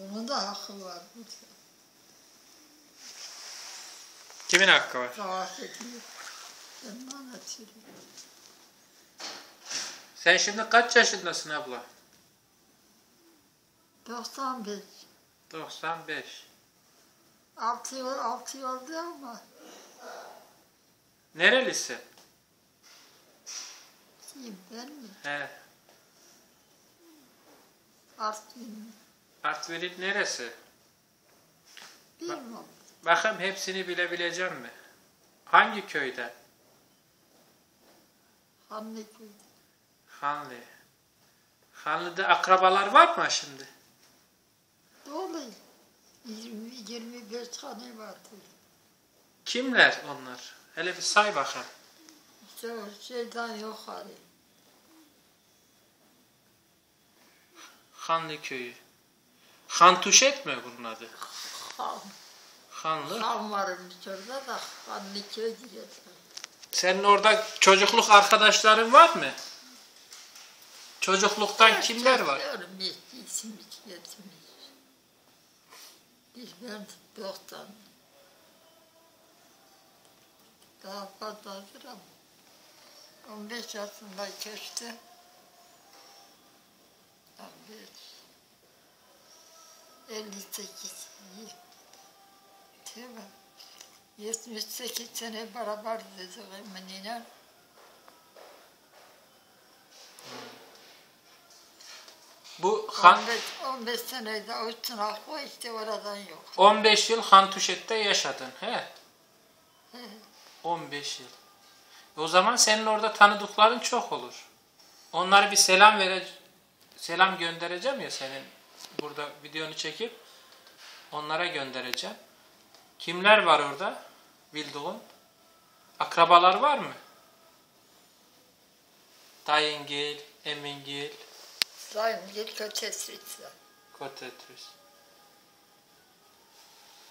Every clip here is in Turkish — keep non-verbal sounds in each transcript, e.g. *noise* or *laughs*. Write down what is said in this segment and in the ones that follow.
Onun da hakkı var. Kimin hakkı var? Savaş ediyor. Anlatıyorum. Sen şimdi kaç yaşındasın abla? 95. 95. 6 yıl, 6 yıl oldu ama Nerelisin? kim ben mi? He. Artvin Artvin'in neresi? bilmem. Bakın hepsini bilebileceğim mi? Hangi köyde? Hamleköy. Hanlı. Hanlı'da akrabalar var mı şimdi? Dolu. 20, 25 tane vardı. Kimler onlar? Hele bir say bakalım. İşte şeyden yok hali. Hanlı köyü. Hantuşet mi bunun adı? Han, Hanlı. han varmış orada da Hamleköy diyorlar. Senin orada çocukluk arkadaşların var mı? Çocukluktan kimler var? İsim hiç getirmiş. Bir ben doktan. Daha fazladır ama. 15 yaşında geçti. 15. 58. Değil mi? 78 sene beraber dedik Emine'yle. Bu Han 15, 15 senede o var işte oradan yok. 15 yıl Hantuşet'te yaşadın. He? 15 yıl. O zaman senin orada tanıdıkların çok olur. Onlara bir selam vere selam göndereceğim ya senin burada videonu çekip onlara göndereceğim. Kimler var orada? Bildiğin. Akrabalar var mı? Dayıngil, Emingil, Sayın bir kötesi. Kotetris.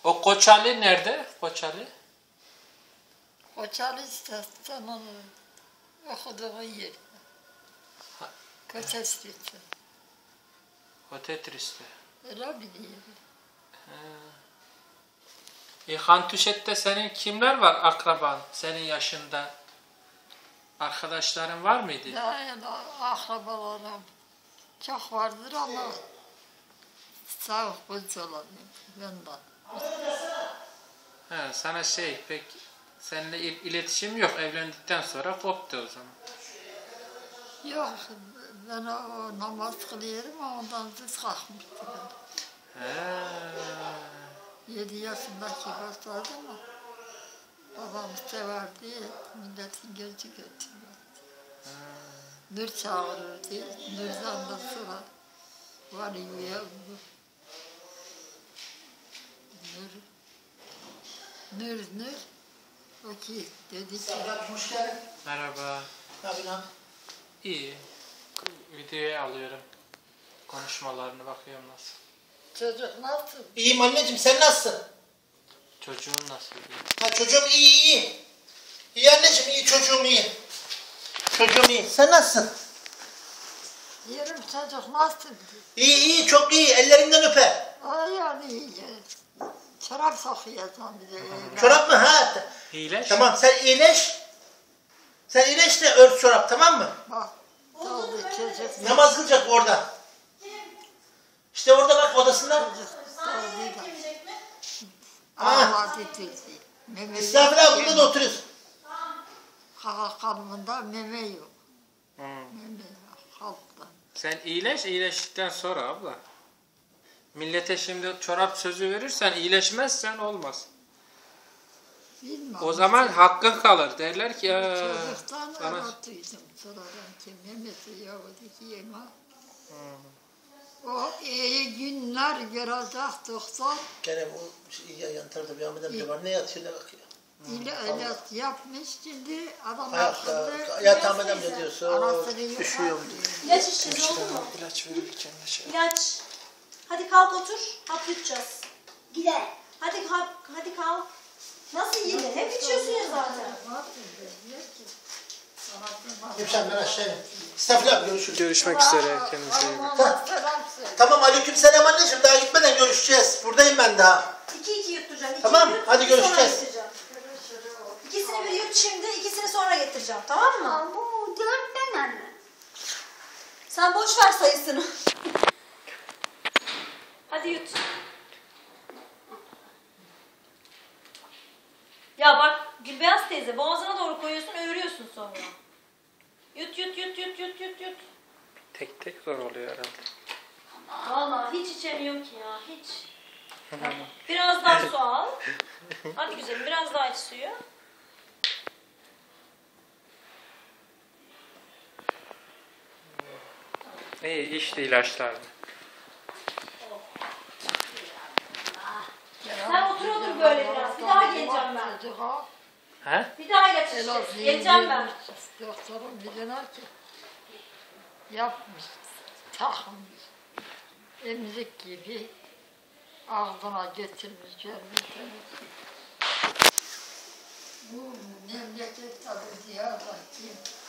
O Koçali nerede? Koçali? O çalışsan onu okuduğu yer. Kötesi. Kotetris'te. Öyle biliyorum. E, Hantuşet'te senin kimler var akraban senin yaşında? Arkadaşların var mıydı? Yani akrabalarım çok vardır ama sağ kız olanım benden. He, sana şey pek seninle il- iletişim yok evlendikten sonra koptu o zaman. Yok ben o namaz kılıyorum ama ondan düz kalkmıştım. He. Yedi yaşındaki başladı ama babam severdi, milletin gözü götürüyordu. Nur çağırırdı, Nur'dan da sonra varıyor ya bu. Nur, Nur, Nur, o ki dedi ki, hoş geldin. Merhaba. Ne yapıyorsun? İyi. Videoya alıyorum. Konuşmalarını bakıyorum nasıl. çocuk nasıl? İyiyim anneciğim sen nasılsın? Çocuğun nasıl? İyi. Ha çocuğum iyi iyi. İyi anneciğim iyi çocuğum iyi. Çocuğum iyi. Sen nasılsın? Diyorum çocuk nasıl? İyi iyi çok iyi ellerinden öper. Ay yani iyi. Çorap sokuyorsan bir de. *laughs* Çorap mı? Ha. Hile? Tamam sen iyileş. Sen iyileş de ört çorap tamam mı? Bak, oldu çocuk. Namaz kılacak orada. İşte orada bak odasında. Meme Estağfurullah burada da oturuyorsun. Kaka kanımında meme yok. Hı. Meme. Halktan. Sen iyileş, iyileştikten sonra abla. Millete şimdi çorap sözü verirsen, iyileşmezsen olmaz. Bilmem. O zaman hakkın kalır. Derler ki "Aa, Çocuktan sana... arattıydım. Sonradan ki memesi yoktu ki yeme. O iyi günler görecek doktor. Gene bu şey, yan, yan tarafta bir Ahmet amca var. Ne yatıyor ne bakıyor. İle ameliyat yapmış şimdi adam Ayakta, hakkında yat Ahmet amca diyorsun. anasını Üşüyorum yıkar. İlaç içeceğiz oldu mu? İlaç verirken de şey. İlaç. Hadi kalk otur. Hap yutacağız. Gider. Hadi kalk. Hadi kalk. Nasıl yedin? Hep içiyorsun ya zaten. Hemşerim ben aşağıya. Estağfurullah görüşürüz. Görüşmek üzere. Kendinize iyi bakın. Tamam aleyküm selam anneciğim daha gitmeden görüşeceğiz. Buradayım ben daha. İki iki yutturacağım. İki Tamam, yut, hadi görüşeceğiz. İkisini bir yut şimdi, ikisini sonra getireceğim. Tamam mı? Bu dört tane mi? Sen boş ver sayısını. Hadi yut. Ya bak Gülbeyaz teyze boğazına doğru koyuyorsun, öğürüyorsun sonra. Yut yut yut yut yut yut yut. Tek tek zor oluyor herhalde. Vallahi hiç içemiyorum ki ya, hiç. Biraz daha *laughs* su al. Hadi güzelim, biraz daha iç suyu. İyi içti ilaçlarını. Sen otur otur böyle biraz. Geleceğim ben. He? Bir daha ilaç Geleceğim ben. Doktorun birine ki yapmış, takmış. Emzik gibi ağzına getirmiş, gelmiş. Bu memleket tabi Diyarbakır.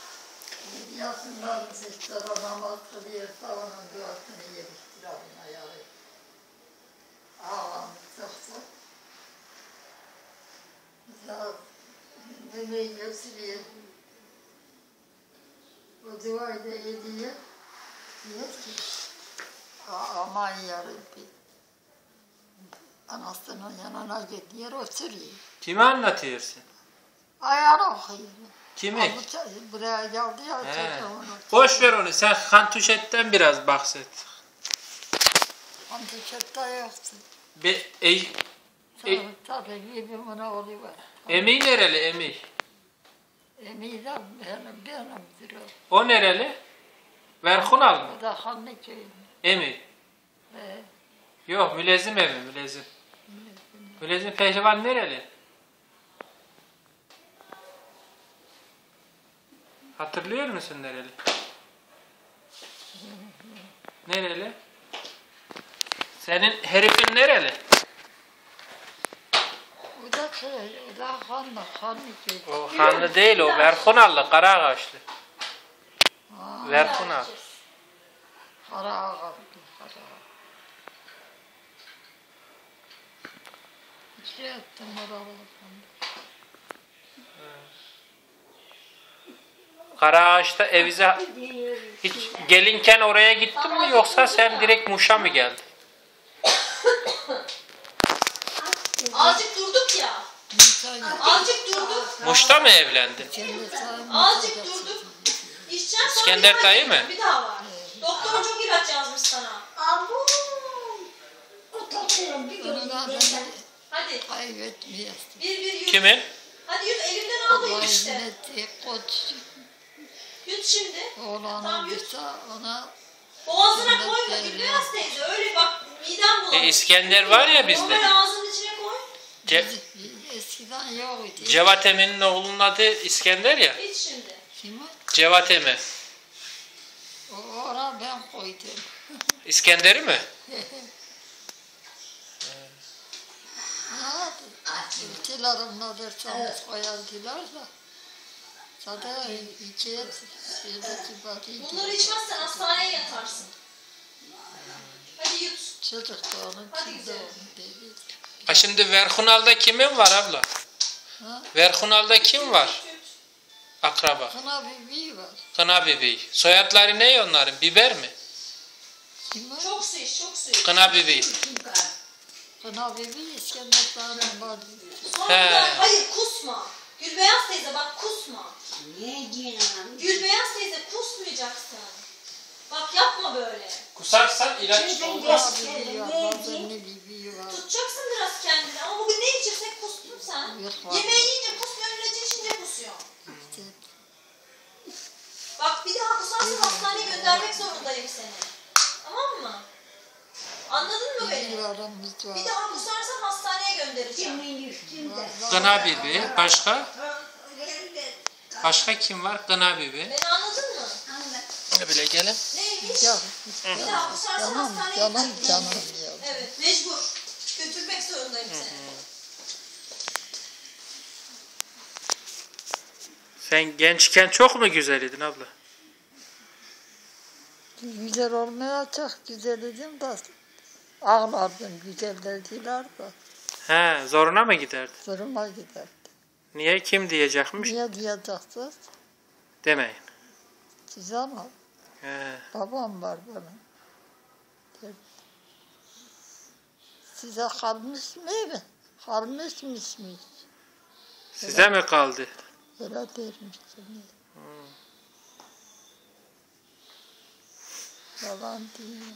Yasınlar zıçlara namaz kılıyorsa onun duasını yemiştir abine yarı. Ağlamış yoksa. Ya Neneyi gösteriyor. O duayı da ediyor. Diyor ki, "A- aman yarabbi. Anasının yanına gidiyor, oturuyor. Kime anlatıyorsun? Ayağını okuyor. Kimi? Ama Buraya geldi ya, çocuğunu. Boş ver onu. Sen Hantuşet'ten biraz bahset. Antişette yoktu. Be, e, E- Tabii, tabii gibi buna oluyor. Emi nereli Emi? Emiyle benim, benimdir o. O nereli? Verhunal mı? O da Hanlı köyü. Emi. Ee, Yok Mülezim Emi Mülezim. Mülezim Pehlivan nereli? Hatırlıyor musun nereli? Nereli? Senin herifin nereli? O Hanlı, değil o. Verhunallı, Karaağaçlı. Verhunal. Kara ağabey, kara ağa. İki ettim. Karaağaç'ta evize hiç gelinken oraya gittin mi yoksa sen direkt Muş'a mı geldin? Azıcık durduk ya. Azıcık durduk. Muş'ta mı evlendin? Azıcık durduk. İçeceğim sonra İskender bir dayı mı? Bir daha var. Doktor çok ilaç yazmış sana. Abu. Hadi kaybetmeyesin. bir bir yut. Kimin? Hadi yut elimden al bu Allah yut işte. Yut şimdi. oğlanı Tamam, yut. ona Boğazına koyma. Gülbeyaz teyze. Öyle bak midem bulanır. E, İskender var ya bizde. Normal ağzının içine. Ce- eskiden yok idi. Cevat Emin'in oğlunun adı İskender ya. İç şimdi. Kim o? Cevat Emin. O ona ben koydum. *laughs* İskender'i mi? Ha, ülkelerin alırsanız koyardılar da. Zaten iki et şeydeki batıydı. Bunları içmezsen hastaneye yatarsın. Hadi yut. Çocuk da onun Hadi kim de güzel. onun dedi. Ha şimdi Verhunal'da kimin var abla? Ha? Verhunal'da kim var? Akraba. Kına bibi var. Kına bebeği. Soyadları ne onların? Biber mi? Kim o? Çok su iç, çok su iç. Kına bebeği. Kına bibi İskender. Sonra bir daha- hayır kusma. Gülbeyaz teyze bak kusma. Niye diyorsun? Gülbeyaz teyze kusmayacaksın. Bak yapma böyle. Kusarsan ilaç olmaz. Tutacaksın biraz kendini. Ama bugün ne içirsek kustun sen. Yemeği yiyince kusmuyorsun, ilacı içince kusuyorsun. İşte Bak bir daha kusarsan hastaneye göndermek zorundayım seni. Tamam mı? Anladın mı beni? Bir daha kusarsan hastaneye göndereceğim. Kına bebeği. Başka? Başka kim var? Kına bebeği. Beni anladın mı? Ne bile gelin. Bir daha kusarsan canım, hastaneye canım, canım ya. Evet mecbur. Götürmek zorundayım seni. Sen gençken çok mu güzel idin abla? Güzel olmaya çok güzel idim de Ağlardım güzel dediler de He, zoruna mı giderdi? zoruma giderdi. Niye kim diyecekmiş? Niye diyeceksiniz? Demeyin. Size ama He. babam var benim. Size kalmış mı? Kalmış mıymış? Size mi kaldı? Öyle dermişsin. Yalan değil.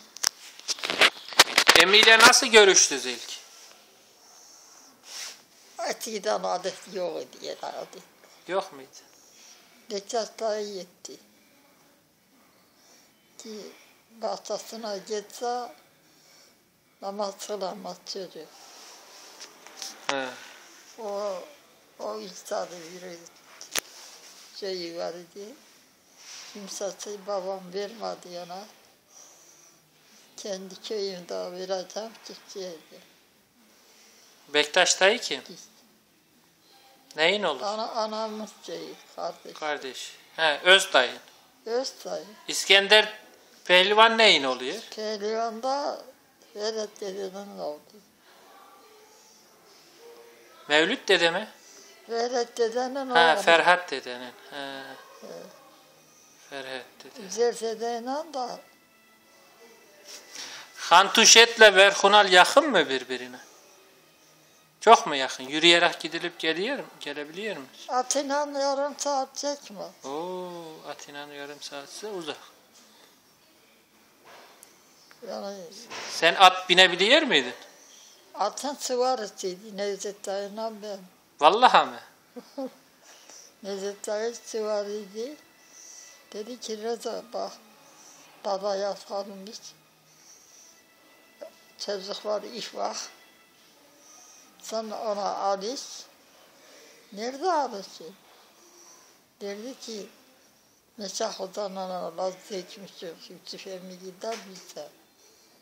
Emiyle nasıl görüştünüz ilk? Eskiden adet yok idi herhalde. Yok muydu? Geçen yetti. Ki bahçesine geçse namaz kılamaz çocuk. He. O, o insanı bir şeyi var idi. Kimsesi babam vermedi ona. Kendi köyümde vereceğim gideceğim. Bektaş dayı kim? Neyin olur? Ana, anamız şeyi kardeş. Kardeş. He, öz dayın. Öz dayı. İskender Pehlivan neyin oluyor? Pehlivan'da Ferhat dedenin oldu. Mevlüt dede mi? Ferhat dedenin Ha, oğlu. Ferhat dedenin. He. Ferhat dede. Güzel dedeyle da Hantuşet'le Verhunal yakın mı birbirine? Çok mu yakın? Yürüyerek gidilip geliyor? Gelebiliyor mu? Atina'nın yarım saat çekme. Oo, Atina'nın yarım saatse uzak. Yani Sen at binebiliyor muydun? atın sıvarısıydı Nevzat dayıyla ben. Vallahi mı? *laughs* Nevzat dayı sıvarıydı. Dedi ki Reza bak baba yakalmış. Çocuklar iş var. Sen ona alış. Nerede alışın? Dedi ki Meşah odanına laz çekmişim. Yusuf emmi gider bize.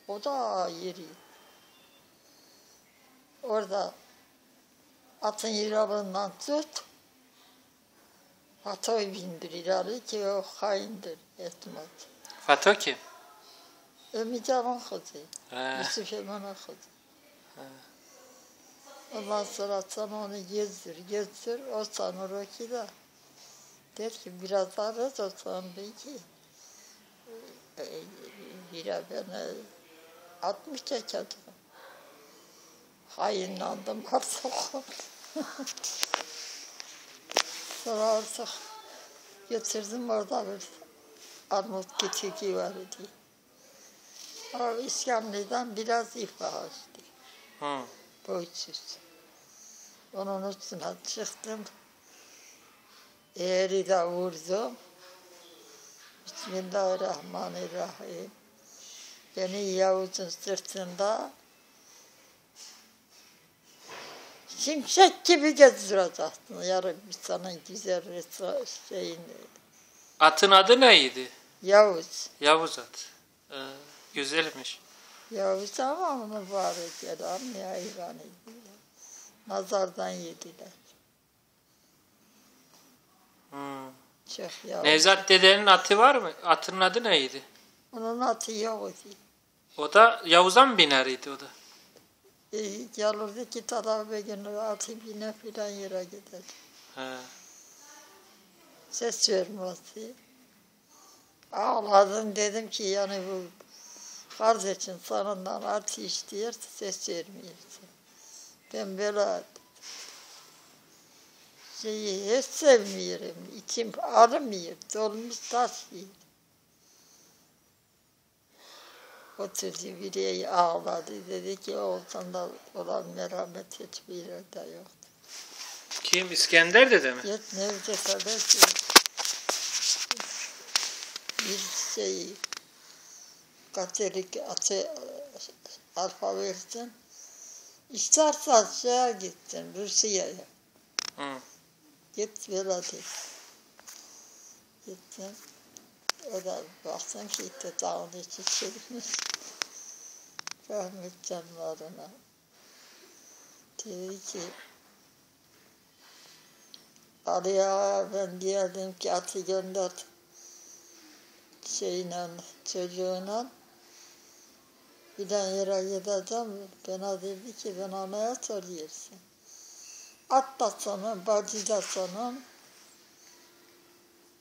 O da yeri. Orada atın yıralığından tut. Atoy bindir ileri ki o haindir etmez. Fato kim? Ömücanın kızı. Yusuf Emin'in kızı. Ondan sonra sen onu gezdir, gezdir. O sanır o ki de. Der ki biraz arız o sandı ki. e, Bire beni 60 çekedi. Hayınlandım artık. sonra artık getirdim orada bir armut kütüğü var idi. O İskamlı'dan biraz ifa açtı. Hı. Boysuz. Onun üstüne çıktım. Eğri de vurdum. Bismillahirrahmanirrahim. Beni Yavuz'un sırtında şimşek gibi gezdirecektin. Yarın bir sana güzel şeyini. Atın adı neydi? Yavuz. Yavuz at. Ee, güzelmiş. Yavuz ama mübarek adam ya hayvan ediler. Nazardan yediler. Hı. Çok yavuz. Nevzat dedenin atı var mı? Atının adı neydi? Onun atı yok idi. O da Yavuz'a mı bineriydi o da? E, gelirdi ki bir gün atı bine filan yere gider. He. Ses vermezdi. Ağladım dedim ki yani bu kardeşin sanından atı istiyor ses vermiyorsun. Ben böyle şeyi hiç sevmiyorum. İçim ağrımıyor. Dolmuş taş gibi. Oturdu biri ağladı. Dedi ki da olan merhamet hiçbir yerde yok. Kim? İskender dede mi? Yet nerede kadar ki bir şey Katolik atı alfa versin. İstersen şeye gittin Rusya'ya. Hı. Git de. Gittim. Da baktım ki dağın içi çürümüş. Rahmet canlarına. Dedi ki Ali'ye ben diyelim ki atı gönder şeyle çocuğuna Giden yere gideceğim. Bana dedi ki ben anaya soruyorsun. At da senin, bacı da senin.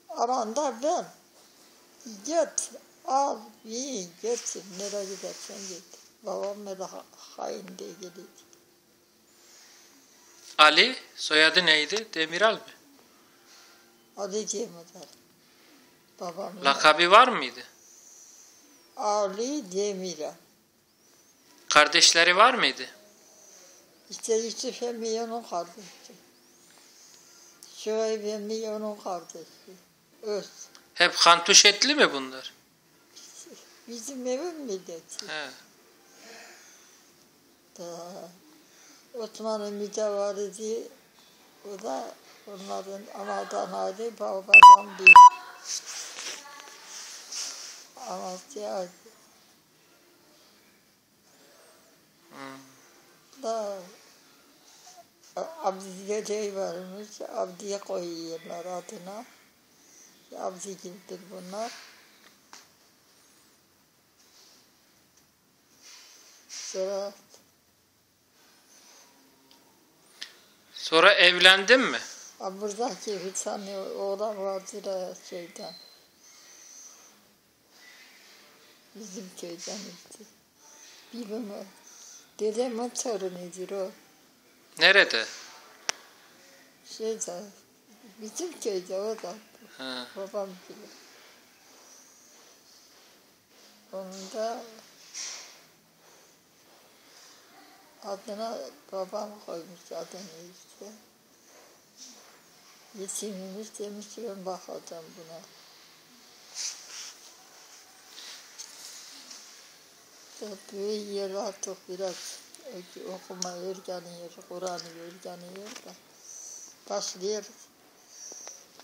Aranda ben. Git, al, yiyin, gitsin. Nereye gidersen git. Babam ha- hain diye geliyor. Ali soyadı neydi? Demiral mi? Ali Cemil Babam. Lakabi var mıydı? Ali Demirel. Kardeşleri var mıydı? İşte Yusuf emmi onun kardeşi. Şuayb emmi onun kardeşi. Öz. Hep kantuş etli mi bunlar? Bizim evin milleti. He. Da. Osman'ın mütevaridi o da onların anadan ayrı babadan bir. Anası ayrı. Da Abdi Gece'yi varmış. Abdi'ye koyuyorlar adına. Abdi gibidir bunlar. Sonra Sonra evlendin mi? Buradaki bir tane oğlan vardı da şeyden. Bizim köyden işte. Bunu. Dedemin torunudur o. Nerede? Şeyde. Bizim köyde o da. Ha. Babam bilir. Onun da adına babam koymuş adını işte. Yetimimiz demiş ki ben bakacağım buna. İşte Büyüyor artık biraz okuma öğreniyor, Kur'an'ı öğreniyor da. Başlıyor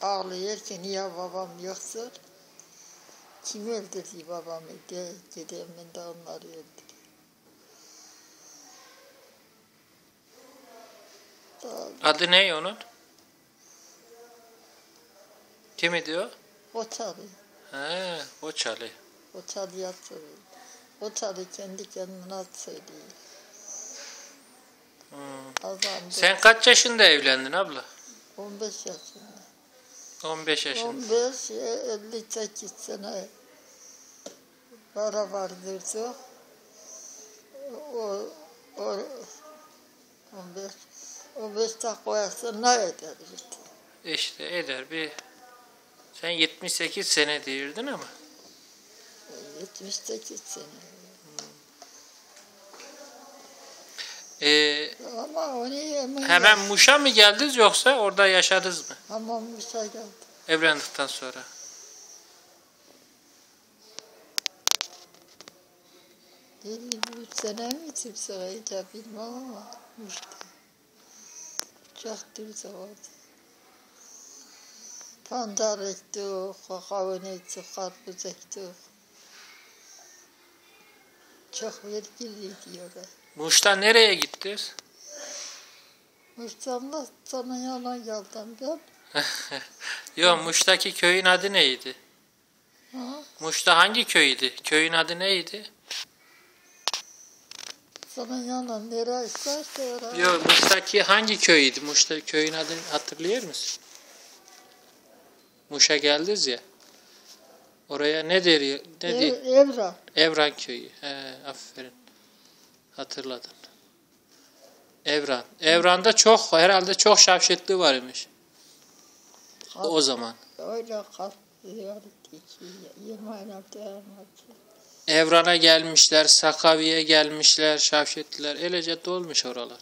ağlıyor ki niye babam yoksa kim öldürdü babamı de dedemin de onları öldürdü. Adı ne onun? Kim idi o? o çalı, He, o Çali. o çalıya söylüyor. O çalı kendi kendine söylüyor. Hmm. Sen kaç yaşında evlendin abla? 15 yaşında. 15 yaşında. 15, e, 58 sene para vardırdı. O, o 15, 15 de koyarsa ne eder işte. Eder bir... Sen 78 sene diyordun ama. 78 sene. Ee, hemen Muş'a mı geldiniz yoksa orada yaşadınız mı? Ama Musa geldi. Evlendikten sonra. Elli bir sene mi Tüpsaray'da bilmem ama Muş'ta. Çok düz oldu. Pandar ektik, kavun ektik, karpuz ektik. Çok vergili diyorlar. Muş'ta nereye gittiniz? Muş'tan sana yalan geldim ben. *laughs* Yok Muş'taki köyün adı neydi? Ha? Muş'ta hangi köydü? Köyün adı neydi? Sana yalan nereye isterse oraya. Yok Muş'taki hangi köydü? Muş'ta köyün adını hatırlıyor musun? Muş'a geldiniz ya. Oraya ne deriyor? Ne Ev, diyor? Evra. Evran köyü. He, aferin. Hatırladın. Evran. Evran'da çok herhalde çok şavşetli var imiş. O zaman. Evran'a gelmişler, Sakavi'ye gelmişler, şavşetliler. Elece dolmuş oralar.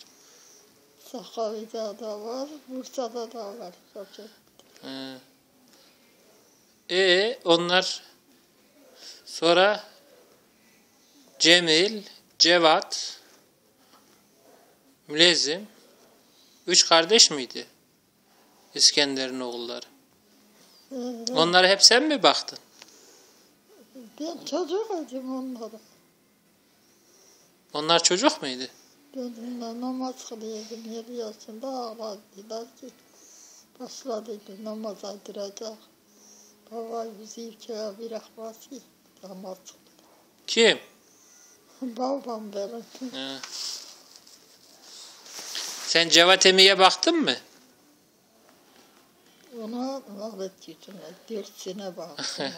Sakarya'da da var, Bursa'da da var. He. E onlar sonra Cemil, Cevat, Mülezim üç kardeş miydi? İskender'in oğulları. Onlara hep sen mi baktın? Ben çocuk idim onlara. Onlar çocuk muydu? Onunla namaz kılıyordum. Yedi yaşında ağladılar ki başladık namaz aydıracak. Baba bizi ülkeye bırakmaz ki namaz kılıyor. Kim? Babam. He. Sen Cevat Emi'ye baktın mı? Ona lanet yüzüne dört sene baktım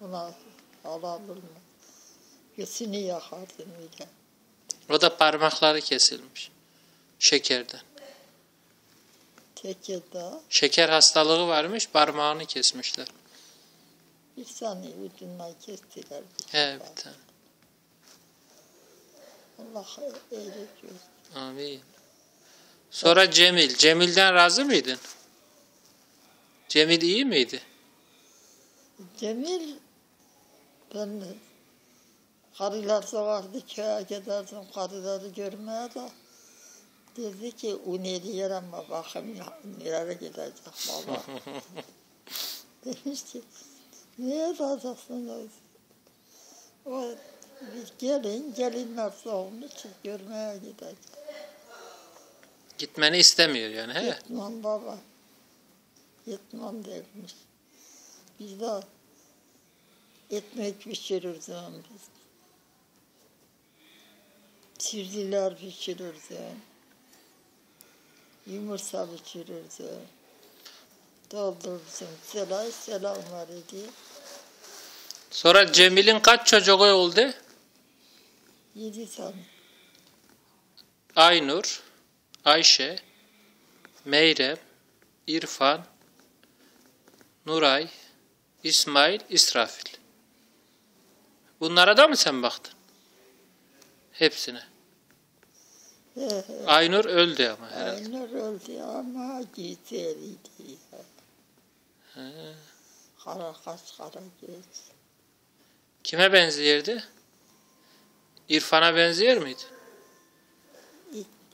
ona. *laughs* Ona mı? Göğsünü yakardım bile. O da parmakları kesilmiş. Şekerden. Tekede Şeker hastalığı varmış, parmağını kesmişler. bir tane ucundan kestiler. Bir He sefer. bir tane. Allah versin. Amin. Sonra Cemil. Cemil'den razı mıydın? Cemil iyi miydi? Cemil ben karılar vardı köye giderdim karıları görmeye de dedi ki o nereye ama bakayım nereye gidecek baba. *laughs* Demiş ki niye gideceksin? O bir gelin gelinler olmuş görmeye gidecek. Gitmeni istemiyor yani he? Gitmem baba. Gitmem demiş. Biz de ekmek pişirirdim biz. Sirdiler pişirirdim. Yumurta pişirirdim. Doldururdum. Selam selam var idi. Sonra Cemil'in kaç çocuğu oldu? Yedi tane. Aynur, Ayşe, Meyrem, İrfan, Nuray, İsmail, İsrafil. Bunlara da mı sen baktın? Hepsine. He, he. Aynur öldü ama herhalde. Aynur öldü ama güzeliydi. He. Kara kaş kara göz. Kime benziyordu? İrfan'a benziyor muydu?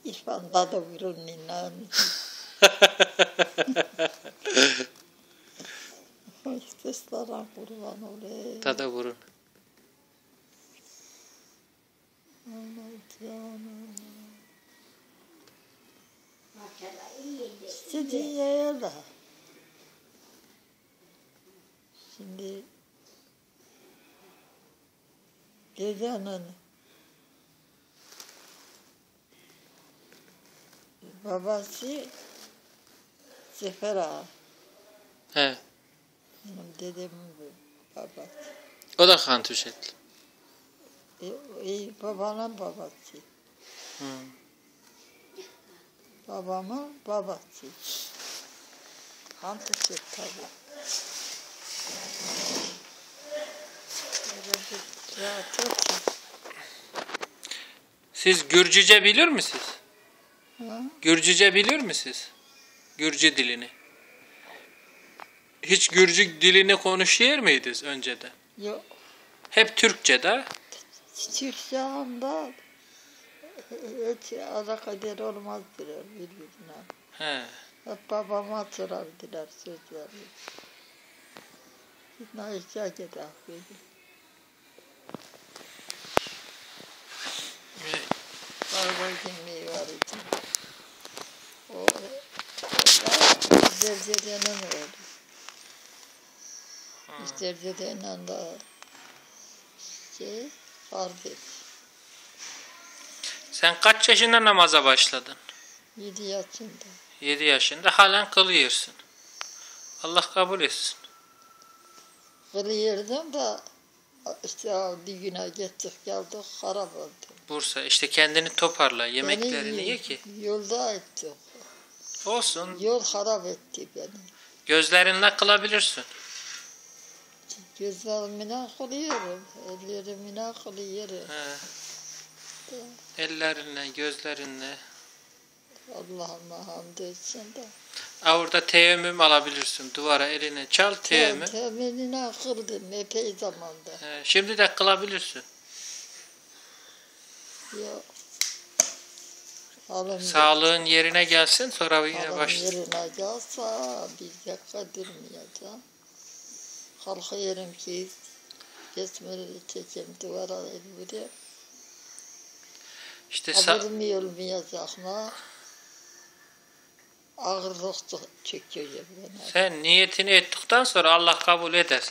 İrfan'da da vurun inan. *laughs* Seslara kurban olayım. Tada. İşte dünyaya da. Şimdi dedenin babası Sefer Ağa. He. Dedemin babası. O da kan tüşetli. E, e, babanın babası. Hı. Babamın babası. Tabii. Bir rahat olsun. Siz Gürcüce bilir misiniz? Gürcüce bilir misiniz? Gürcü dilini. Hiç Gürcü dilini konuşuyor muydunuz önceden? Yok. Hep Türkçe'de. Türkçe'mde hiç alakadar olmazdılar birbirine. He. Hep babama sorardılar sözleri. Ne işe gider. Barbar kimliği var idi. O, o da Zerzede'nin oğlu. Zerzede'yle de şey, kardeş. Sen kaç yaşında namaza başladın? Yedi yaşında. 7 yaşında halen kılıyorsun. Allah kabul etsin. Kılıyordum da işte o düğüne gittik geldik harap oldu. Bursa işte kendini toparla. Yemeklerini Beni ye ki. Yolda ettik. Olsun. Yol harap etti beni. Gözlerinle kılabilirsin. Gözlerimle kılıyorum. Ellerimle kılıyorum. He. Ellerinle, gözlerinle. Allah'ıma hamd etsin de. Ha, Orada teyemmüm alabilirsin. Duvara eline çal teyemmüm. Temenine kırdım epey zamanda. He, Şimdi de kılabilirsin. Yok. Alım, Sağlığın yerine gelsin sonra yine alım başla. yerine gelse bir dakika durmayacağım. Kalkıyorum ki besmeleyi çekeyim duvara vuruyor. İşte sa- Haberim olmayacak mı? Ağırlık çekiyor sen niyetini ettikten sonra Allah kabul ederse